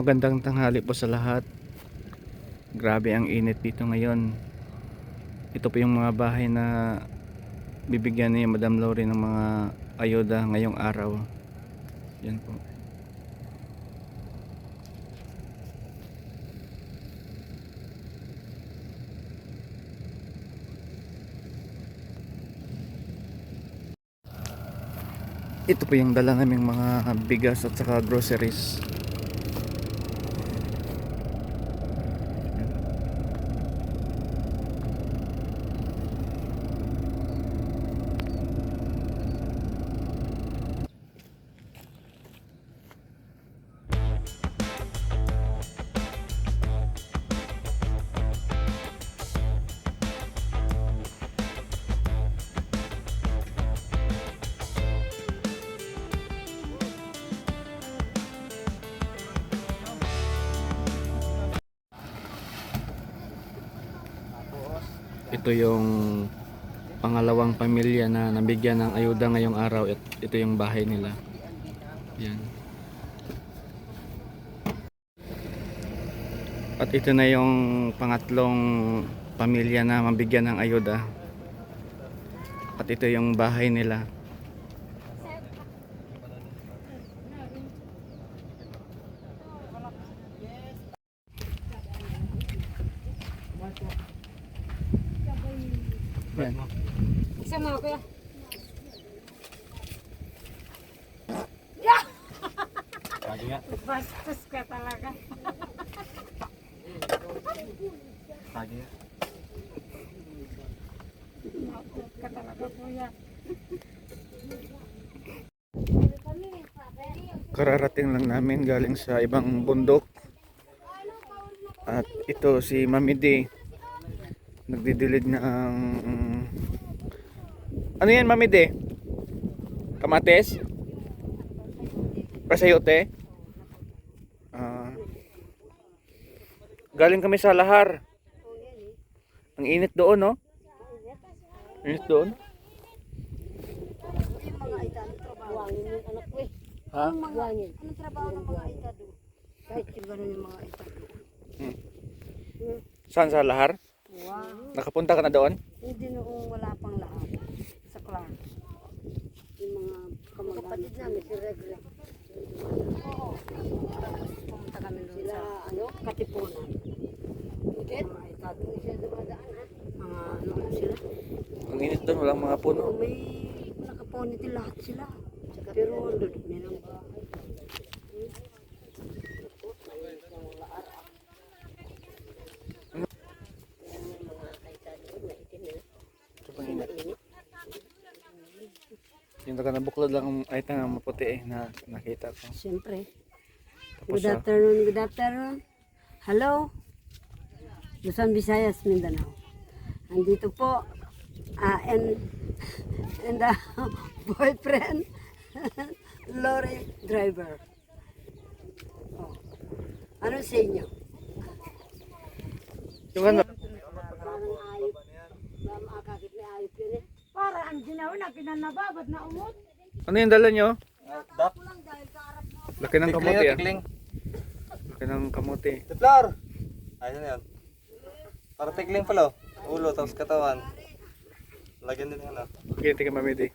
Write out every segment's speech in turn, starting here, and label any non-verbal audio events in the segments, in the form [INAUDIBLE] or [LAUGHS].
Magandang tanghali po sa lahat. Grabe ang init dito ngayon. Ito po yung mga bahay na bibigyan ni Madam Lori ng mga ayuda ngayong araw. Yan po. Ito po yung dala naming mga bigas at saka groceries. Ito yung pangalawang pamilya na nabigyan ng ayuda ngayong araw. It- Ito yung bahay nila. Yan. At ito na yung pangatlong pamilya na mabigyan ng ayuda. At ito yung bahay nila. Yan. Isa mo kuya. Lagi nga. Bastos ka talaga. Lagi nga. Bastos ka talaga kuya. Kararating lang namin galing sa ibang bundok. At ito si Mami D. Nagdidilid ng Ano yan Mami D? Kamates? Pasayote? Ah. galing kami sa lahar. Ang init doon, no? Init doon? Yung eh. Ha? Buwangin. Anong trabaho ng mga ita doon? Kahit siguro yung mga ita doon. Saan sa lahar? Wow. Nakapunta ka na doon? Hindi noong wala pang lahat. Sa Clark. Yung mga kapatid namin, si Regre. Oo. Pumunta kami doon sa ano, Katipunan. Mga ita doon. Sila dumadaan ha? Mga ano sila. Ang init doon, walang mga puno. Oo, may nakaponitil lahat sila. Pero doon, may nang bahay. Yung taga nabuklod lang ang ay tanga maputi eh na nakita ko. Siyempre. Tapos Good ah, afternoon, good afternoon. Hello. Luzon, Visayas, Mindanao. Andito po, ah, and, and the [LAUGHS] boyfriend, [LAUGHS] lorry driver. Oh. Ano sa inyo? yung ano, Parang ayop. Ba makakakit na ayop yun eh. Ang ginawa na kinanababad na umot. ano yung dala nyo? Dak. Laki ng Tikling kamuti yun, ah. tikling. Laki ng kamuti. Tiplar! Ayun na yun. Para tikling pala. oh. Ulo, tapos katawan. Lagyan din ano. Okay, tingnan Mami D.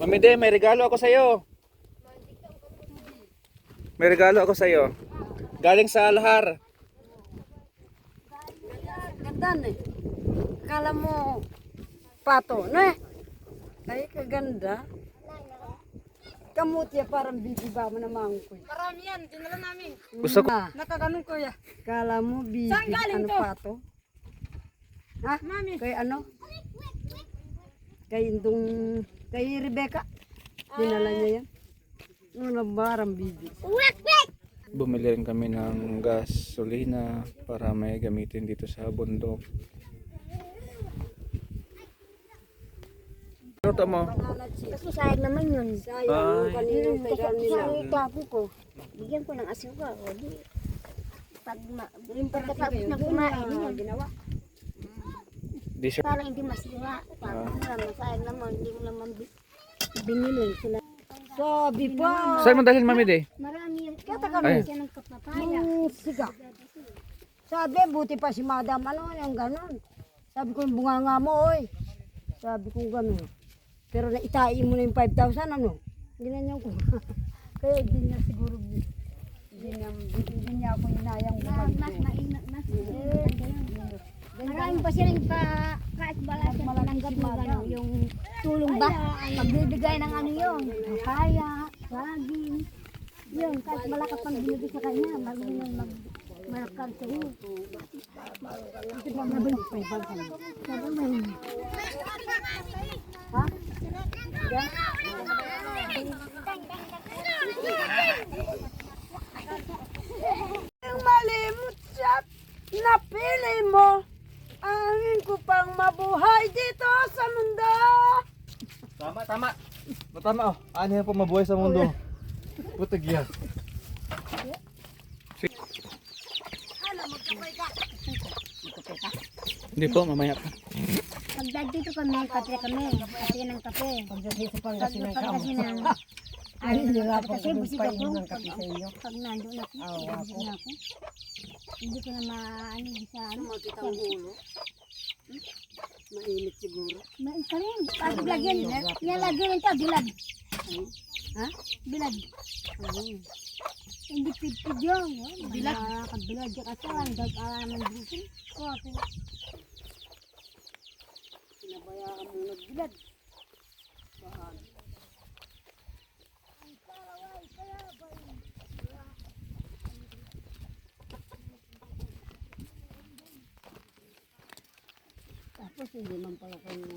Mami D, may regalo ako sa'yo. May regalo ako sa'yo. Galing sa Alhar. Ganda eh. Akala mo pato, no eh? Ay, kaganda. Kamuti ya, parang bibiba mo na mangkoy. Marami yan, dinala namin. Gusto ko. Ah, Nakaganon kuya. Kala mo bibi, Saan galing ano to? pato? Ha? Mami. Kay ano? Kay indong, kay Rebecca. Dinala niya yan. Ano barang bibi. Bumili rin kami ng gasolina para may gamitin dito sa bundok. Ano to mo? Kasi sayang naman yun. Sayang yung kanino kay kanila. Kasi ang tapo ko, bigyan ko ng asuka. O di, pag ma, pagkatapos na kumain yun, Ginawa. Parang hindi masiwa. Parang uh, sayang naman, hindi mo naman bi- binili sila. Sabi pa. Saan mo dalhin mami de? Marami yung Kaya Ay. kami. Siya ng kapapaya. Yung siga. Sabi, buti pa si madam, ano, yung ganon. Sabi ko, yung bunganga mo, oy. Sabi ko, ganon. Pero naitain mo na yung 5,000, ano? Ginanyan ko. [LAUGHS] Kaya hindi niya siguro, hindi niya, hindi niya ako inayang Mas, bumalik mas mas ganun. Maraming pa rin pa kahit wala siya tinanggap ng ano, yung tulong ba? Pagbibigay ng ano yun, kaya, saging. Yun, kahit malaki pang binigay sa kanya, marunong mag malakad sa iyo. Mabalik pa yung bangka. Sabi mo Yung malimot siya, napili mo. Angin ko pang mabuhay dito sa mundo. Tama, tama. Matama oh. Ano yan po mabuhay sa mundo? Putag yan. Hindi po, mamaya pa. Pag dito kami, kape kami, kape ng kape. Pagdating sa Pangasinan ka, Pangasinan, [LAUGHS] ay nilapang ko kasi yung busy painom ako. ng kape sa inyo. Pag nandun ako, Oo, busy na ako. Hindi ko na maano sa ano. Makita ang ulo. Mainit siguro. Mainit ka rin. Pag lagyan, yan lagyan ito, bilad. Ha? Bilad. Hindi pidpid yun. Bilad. Kabilad yung kasawan, dahil alaman dito. Kasi, Pinabayaan mo nagbilad. Saan? Tapos hindi man pala kayo